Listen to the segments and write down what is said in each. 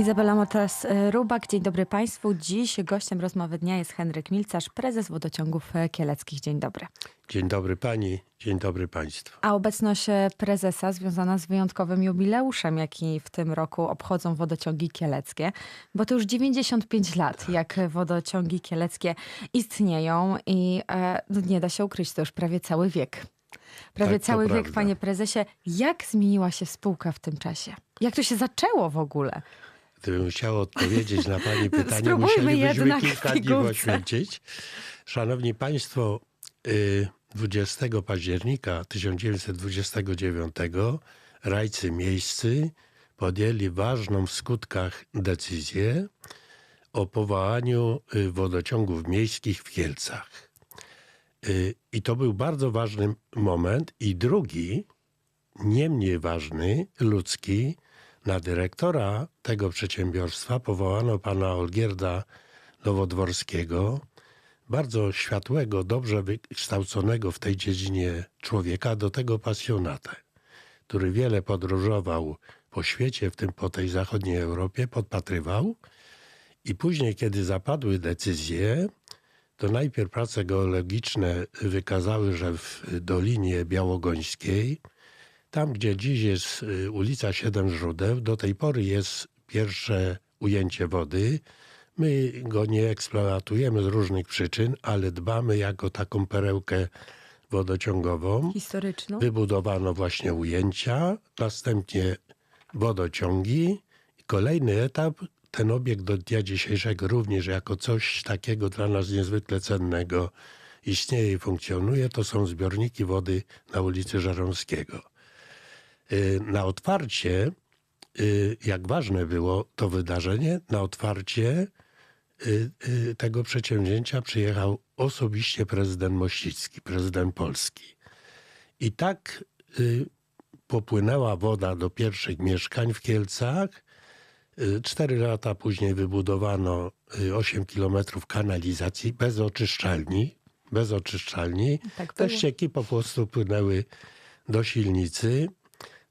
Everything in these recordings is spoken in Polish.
Izabela Motas-Rubak, dzień dobry Państwu. Dziś gościem rozmowy dnia jest Henryk Milcarz, prezes wodociągów kieleckich. Dzień dobry. Dzień dobry pani, dzień dobry państwu. A obecność prezesa związana z wyjątkowym jubileuszem, jaki w tym roku obchodzą wodociągi kieleckie, bo to już 95 lat, jak wodociągi kieleckie istnieją i e, no nie da się ukryć, to już prawie cały wiek. Prawie Tak, cały wiek, prawda. panie prezesie. Jak zmieniła się spółka w tym czasie? Jak to się zaczęło w ogóle? Gdybym chciał odpowiedzieć na pani pytanie, musielibyśmy kilka dni poświęcić. Szanowni państwo, y, 20 października 1929 rajcy miejscy podjęli ważną w skutkach decyzję o powołaniu y, wodociągów miejskich w Kielcach. Y, I to był bardzo ważny moment. I drugi, nie mniej ważny, ludzki, na dyrektora tego przedsiębiorstwa powołano pana Olgierda Nowodworskiego, bardzo światłego, dobrze wykształconego w tej dziedzinie człowieka, do tego pasjonatę, który wiele podróżował po świecie, w tym po tej zachodniej Europie, podpatrywał. I później, kiedy zapadły decyzje, to najpierw prace geologiczne wykazały, że w Dolinie Białogońskiej, tam gdzie dziś jest y, ulica Siedem Źródeł, do tej pory jest pierwsze ujęcie wody. My go nie eksploatujemy z różnych przyczyn, ale dbamy jako taką perełkę wodociągową. Historyczną? Wybudowano właśnie ujęcia, następnie wodociągi. Kolejny etap, ten obiekt do dnia dzisiejszego również jako coś takiego dla nas niezwykle cennego istnieje i funkcjonuje, to są zbiorniki wody na ulicy Żeromskiego. Y, Na otwarcie, y, jak ważne było to wydarzenie, na otwarcie y, tego przedsięwzięcia przyjechał osobiście prezydent Mościcki, prezydent Polski. I tak popłynęła woda do pierwszych mieszkań w Kielcach. Cztery lata później wybudowano y, 8 kilometrów kanalizacji bez oczyszczalni. Bez oczyszczalni. Tak Te ścieki po prostu płynęły do silnicy.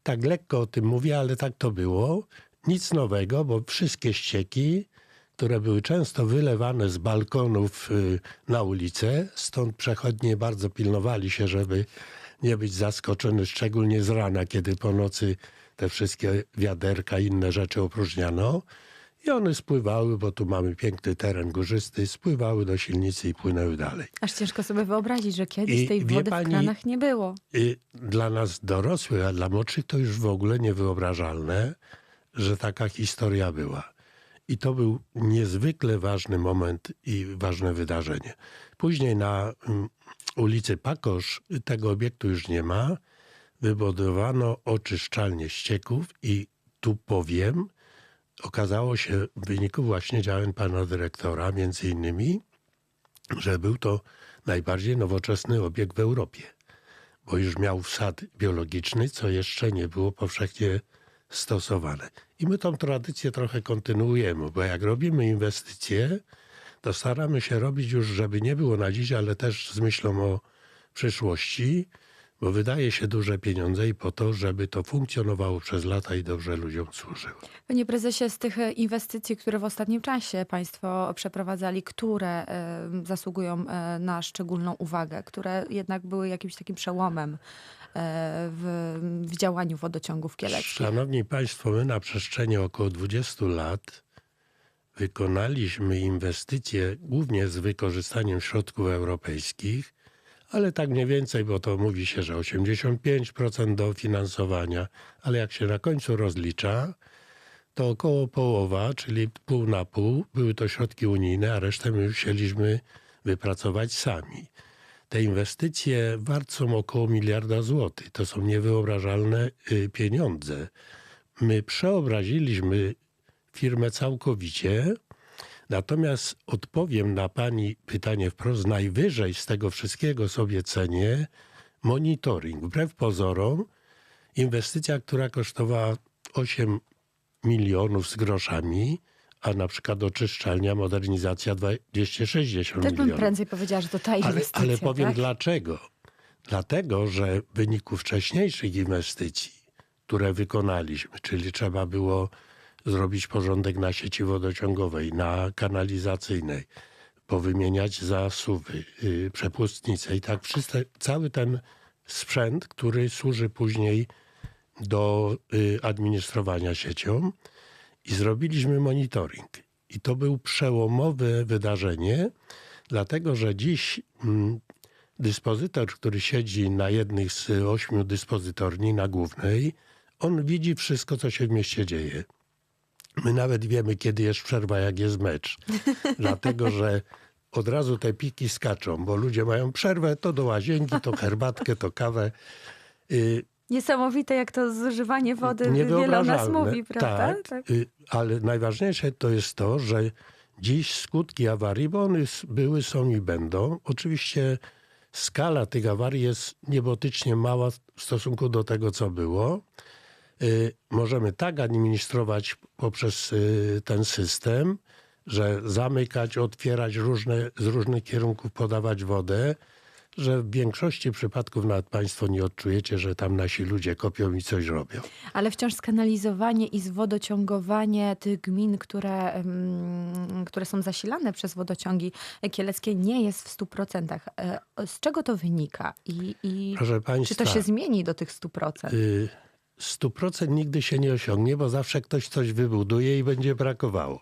Tak lekko o tym mówię, ale tak to było. Nic nowego, bo wszystkie ścieki, które były często wylewane z balkonów y, na ulicę, stąd przechodnie bardzo pilnowali się, żeby nie być zaskoczony, szczególnie z rana, kiedy po nocy te wszystkie wiaderka i inne rzeczy opróżniano. I one spływały, bo tu mamy piękny teren górzysty, spływały do silnicy i płynęły dalej. Aż ciężko sobie wyobrazić, że kiedyś I tej wody pani- w kranach nie było. I dla nas dorosłych, a dla młodszych to już w ogóle niewyobrażalne, że taka historia była. I to był niezwykle ważny moment i ważne wydarzenie. Później na mm, ulicy Pakosz tego obiektu już nie ma. Wybudowano oczyszczalnię ścieków i tu powiem, okazało się w wyniku właśnie działań pana dyrektora, między innymi, że był to najbardziej nowoczesny obiekt w Europie bo już miał wsad biologiczny, co jeszcze nie było powszechnie stosowane. I my tą tradycję trochę kontynuujemy, bo jak robimy inwestycje, to staramy się robić już, żeby nie było na dziś, ale też z myślą o przyszłości, bo wydaje się duże pieniądze i po to, żeby to funkcjonowało przez lata i dobrze ludziom służyło. Panie prezesie, z tych inwestycji, które w ostatnim czasie państwo przeprowadzali, które zasługują e, na szczególną uwagę, które jednak były jakimś takim przełomem e, w, w działaniu wodociągów kieleckich? Szanowni Państwo, my na przestrzeni około 20 lat wykonaliśmy inwestycje głównie z wykorzystaniem środków europejskich, ale tak mniej więcej, bo to mówi się, że 85% dofinansowania, ale jak się na końcu rozlicza, to około połowa, czyli pół na pół, były to środki unijne, a resztę my musieliśmy wypracować sami. Te inwestycje wart są około miliarda złotych. To są niewyobrażalne y, pieniądze. My przeobraziliśmy firmę całkowicie, natomiast odpowiem na pani pytanie wprost. Najwyżej z tego wszystkiego sobie cenię monitoring. Wbrew pozorom, inwestycja, która kosztowała 8 milionów z groszami, a na przykład oczyszczalnia, modernizacja 260 Też bym milionów. prędzej powiedziała, że to ta Ale, inwestycja. ale powiem tak? dlaczego. Dlatego, że w wyniku wcześniejszych inwestycji, które wykonaliśmy, czyli trzeba było zrobić porządek na sieci wodociągowej, na kanalizacyjnej, powymieniać zasuwy, y, przepustnice i tak wszyscy, cały ten sprzęt, który służy później do y, administrowania siecią i zrobiliśmy monitoring. I to był przełomowe wydarzenie, dlatego że dziś mm, dyspozytor, który siedzi na jednych z ośmiu dyspozytorni na głównej, on widzi wszystko, co się w mieście dzieje. My nawet wiemy, kiedy jest przerwa, jak jest mecz. Dlatego, że od razu te piki skaczą, bo ludzie mają przerwę, to do łazienki, to herbatkę, to kawę. Y, Niesamowite, jak to zużywanie wody wiele o nas mówi, prawda? Tak, y, ale najważniejsze to jest to, że dziś skutki awarii, bo one były, są i będą. Oczywiście skala tych awarii jest niebotycznie mała w stosunku do tego, co było. Y, Możemy tak administrować poprzez y, ten system, że zamykać, otwierać różne, z różnych kierunków, podawać wodę, że w większości przypadków nawet Państwo nie odczujecie, że tam nasi ludzie kopią i coś robią. Ale wciąż skanalizowanie i zwodociągowanie tych gmin, które, które są zasilane przez wodociągi kieleckie nie jest w 100%. E, Z czego to wynika? I, i Proszę czy Państwa, to się zmieni do tych 100%? y, 100% nigdy się nie osiągnie, bo zawsze ktoś coś wybuduje i będzie brakowało.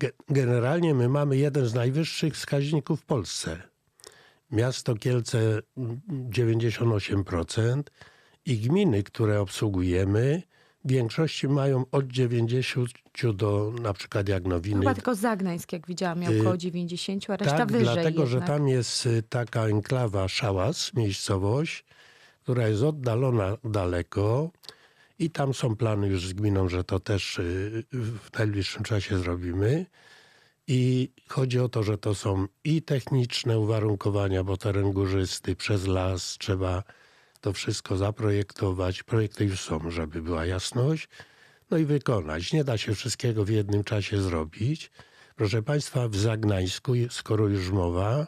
Ge- Generalnie my mamy jeden z najwyższych wskaźników w Polsce. Miasto Kielce mm, 98% i gminy, które obsługujemy, w większości mają od 90 do na przykład jak Nowiny. Chyba tylko Zagnańsk, jak widziałam, miał Y, około 90, a reszta tak, wyżej dlatego, że jednak. tam jest y, taka enklawa Szałas, miejscowość, która jest oddalona daleko i tam są plany już z gminą, że to też y, w najbliższym czasie zrobimy. I chodzi o to, że to są i techniczne uwarunkowania, bo teren górzysty, przez las trzeba to wszystko zaprojektować. Projekty już są, żeby była jasność. No i wykonać. Nie da się wszystkiego w jednym czasie zrobić. Proszę Państwa, w Zagnańsku, skoro już mowa,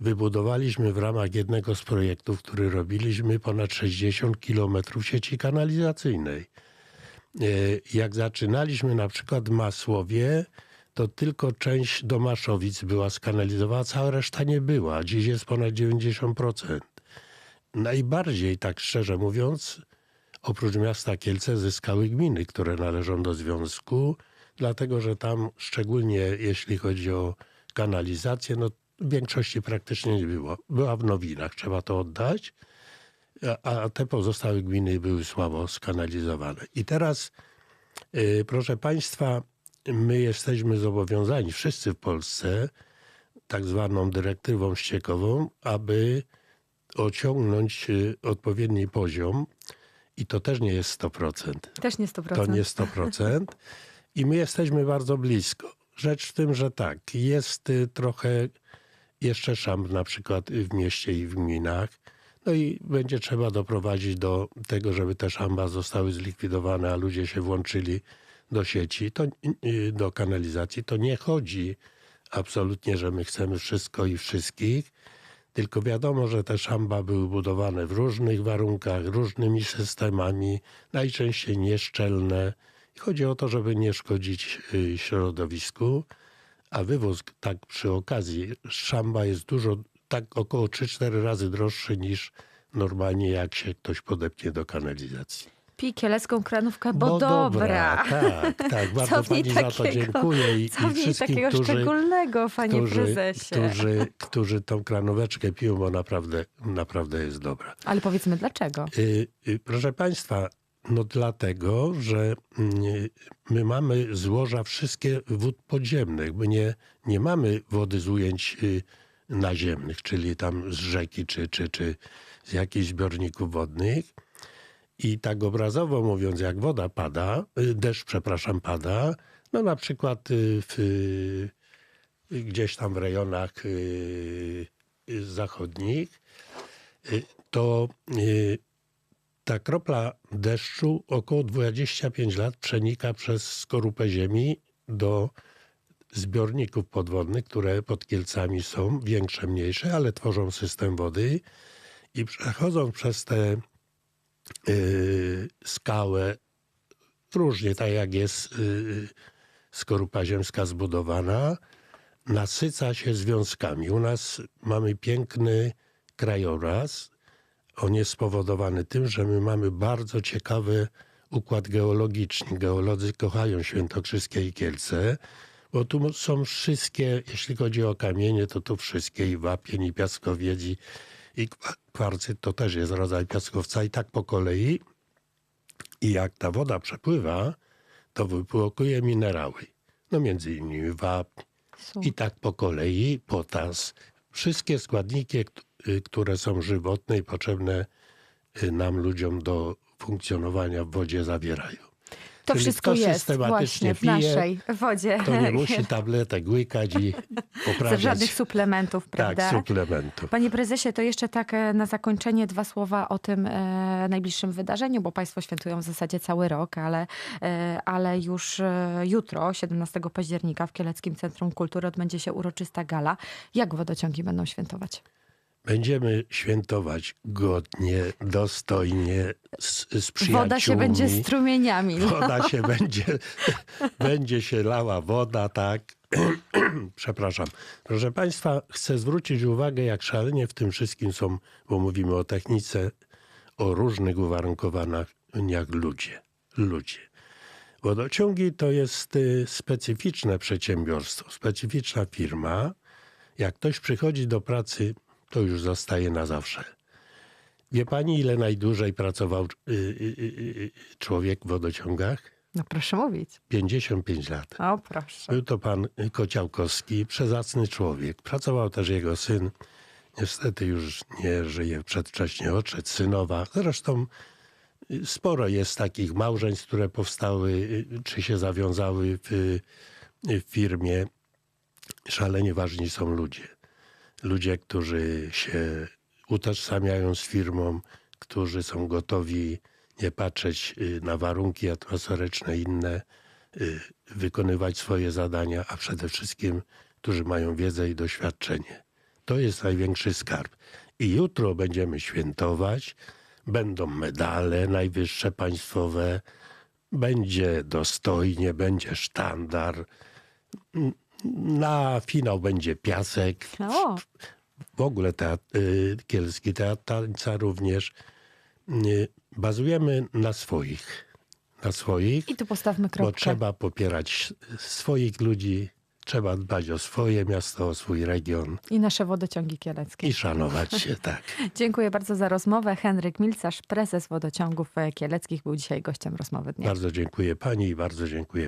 wybudowaliśmy w ramach jednego z projektów, który robiliśmy, ponad 60 kilometrów sieci kanalizacyjnej. E, Jak zaczynaliśmy na przykład Masłowie, to tylko część do Maszowic była skanalizowana, cała reszta nie była. Dziś jest ponad 90%. Najbardziej, tak szczerze mówiąc, oprócz miasta Kielce zyskały gminy, które należą do związku, dlatego że tam, szczególnie jeśli chodzi o kanalizację, no większości praktycznie nie było. Była w Nowinach, trzeba to oddać, a, te pozostałe gminy były słabo skanalizowane. I teraz, y, proszę Państwa, my jesteśmy zobowiązani, wszyscy w Polsce, tak zwaną dyrektywą ściekową, aby osiągnąć y, odpowiedni poziom i to też nie jest 100%. Też nie 100%. To nie 100%. I my jesteśmy bardzo blisko. Rzecz w tym, że tak, jest y, trochę jeszcze szamb na przykład w mieście i w gminach. No i będzie trzeba doprowadzić do tego, żeby te szamba zostały zlikwidowane, a ludzie się włączyli do sieci, to, y, do kanalizacji. To nie chodzi absolutnie, że my chcemy wszystko i wszystkich, tylko wiadomo, że te szamba były budowane w różnych warunkach, różnymi systemami, najczęściej nieszczelne. I chodzi o to, żeby nie szkodzić y, środowisku, a wywóz, tak przy okazji, szamba jest dużo, tak około 3-4 razy droższy niż normalnie jak się ktoś podepnie do kanalizacji. Pij kielecką kranówkę, bo, dobra. Tak, tak. Bardzo pani za to takiego- dziękuję i, Co i wszystkim, takiego którzy, szczególnego, panie którzy, prezesie? którzy, którzy tą kranóweczkę piją, bo naprawdę, naprawdę jest dobra. Ale powiedzmy dlaczego. Y, y, Proszę Państwa, no dlatego, że mm, my mamy złoża wszystkie wód podziemnych. My nie, nie mamy wody z ujęć y, naziemnych, czyli tam z rzeki czy, czy, czy z jakichś zbiorników wodnych. I tak obrazowo mówiąc, jak woda pada, y, deszcz, przepraszam, pada, no na przykład y, w, gdzieś tam w rejonach zachodnich, to ta kropla deszczu około 25 lat przenika przez skorupę ziemi do zbiorników podwodnych, które pod Kielcami są, większe, mniejsze, ale tworzą system wody i przechodząc przez te y, skałę różnie, tak jak jest y, skorupa ziemska zbudowana, nasyca się związkami. U nas mamy piękny krajobraz. On jest spowodowany tym, że my mamy bardzo ciekawy układ geologiczny. Geolodzy kochają Świętokrzyskie i Kielce, bo tu są wszystkie, jeśli chodzi o kamienie, to tu wszystkie i wapień, i piaskowiedzi, i kwa- kwarcy, to też jest rodzaj piaskowca i tak po kolei. I jak ta woda przepływa, to wypłukuje minerały. No między innymi wapń, i tak po kolei, potas. Wszystkie składniki, które są żywotne i potrzebne y, nam, ludziom do funkcjonowania w wodzie zawierają. To Czyli wszystko kto jest systematycznie właśnie w pije, naszej wodzie. To nie musi tabletek łykać i poprawiać żadnych suplementów, prawda? tak, suplementów. Panie prezesie, to jeszcze tak e, na zakończenie dwa słowa o tym e, najbliższym wydarzeniu, bo państwo świętują w zasadzie cały rok, ale, e, ale już e, jutro, 17 października w Kieleckim Centrum Kultury odbędzie się uroczysta gala. Jak wodociągi będą świętować? Będziemy świętować godnie, dostojnie, z, z przyjaciółmi. Woda się będzie strumieniami. Woda się będzie, będzie się lała woda, tak. Przepraszam. Proszę Państwa, chcę zwrócić uwagę, jak szalenie w tym wszystkim są, bo mówimy o technice, o różnych uwarunkowaniach ludzie. Ludzie. Wodociągi to jest y, specyficzne przedsiębiorstwo, specyficzna firma. Jak ktoś przychodzi do pracy, to już zostaje na zawsze. Wie pani, ile najdłużej pracował y, y, y, człowiek w wodociągach? No proszę mówić. 55 lat. O proszę. Był to pan Kociałkowski, przezacny człowiek. Pracował też jego syn. Niestety już nie żyje, przedwcześnie odszedł, synowa. Zresztą sporo jest takich małżeństw, które powstały czy się zawiązały w, w firmie. Szalenie ważni są ludzie. Ludzie, którzy się utożsamiają z firmą, którzy są gotowi nie patrzeć y, na warunki atmosferyczne inne, y, wykonywać swoje zadania, a przede wszystkim, którzy mają wiedzę i doświadczenie. To jest największy skarb. I jutro będziemy świętować, będą medale najwyższe państwowe, będzie dostojnie, będzie sztandar. Na finał będzie piasek. O, W ogóle teatr, y, Kielski Teatr Tańca również. Y, Bazujemy na swoich. Na swoich i tu postawmy bo kropkę. trzeba popierać swoich ludzi, trzeba dbać o swoje miasto, o swój region I nasze wodociągi kieleckie. i szanować się tak. Dziękuję bardzo za rozmowę. Henryk Milcarz, prezes wodociągów kieleckich, był dzisiaj gościem rozmowy dnia. Bardzo dziękuję pani i bardzo dziękuję